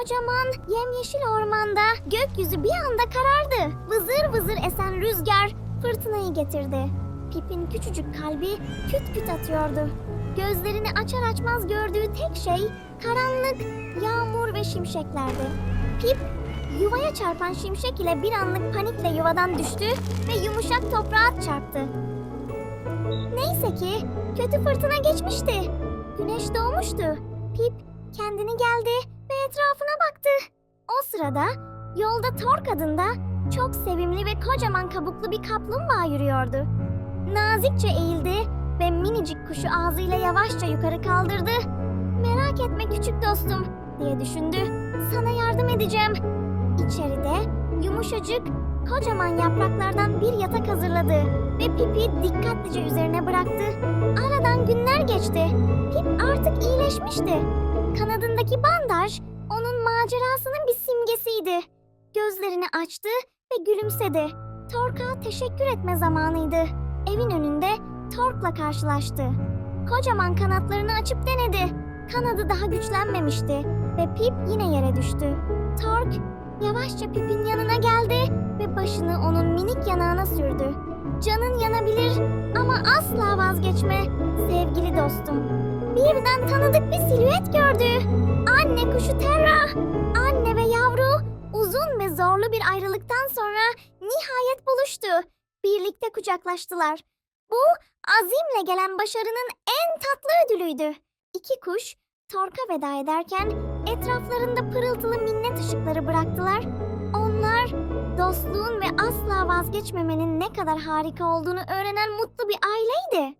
kocaman yemyeşil ormanda gökyüzü bir anda karardı. Vızır vızır esen rüzgar fırtınayı getirdi. Pip'in küçücük kalbi küt küt atıyordu. Gözlerini açar açmaz gördüğü tek şey karanlık, yağmur ve şimşeklerdi. Pip, yuvaya çarpan şimşek ile bir anlık panikle yuvadan düştü ve yumuşak toprağa çarptı. Neyse ki kötü fırtına geçmişti. Güneş doğmuştu. Pip kendini geldi etrafına baktı. O sırada yolda Tork adında çok sevimli ve kocaman kabuklu bir kaplumbağa yürüyordu. Nazikçe eğildi ve minicik kuşu ağzıyla yavaşça yukarı kaldırdı. Merak etme küçük dostum diye düşündü. Sana yardım edeceğim. İçeride yumuşacık, kocaman yapraklardan bir yatak hazırladı ve Pip'i dikkatlice üzerine bıraktı. Aradan günler geçti. Pip artık iyileşmişti. Kanadındaki bandaj onun macerasının bir simgesiydi. Gözlerini açtı ve gülümsedi. Tork'a teşekkür etme zamanıydı. Evin önünde Tork'la karşılaştı. Kocaman kanatlarını açıp denedi. Kanadı daha güçlenmemişti ve Pip yine yere düştü. Tork yavaşça Pip'in yanına geldi ve başını onun minik yanağına sürdü. Canın yanabilir ama asla vazgeçme sevgili dostum. Birden tanıdık bir silüet gördü. Zorlu bir ayrılıktan sonra nihayet buluştu. Birlikte kucaklaştılar. Bu azimle gelen başarının en tatlı ödülüydü. İki kuş Tork'a veda ederken etraflarında pırıltılı minnet ışıkları bıraktılar. Onlar dostluğun ve asla vazgeçmemenin ne kadar harika olduğunu öğrenen mutlu bir aileydi.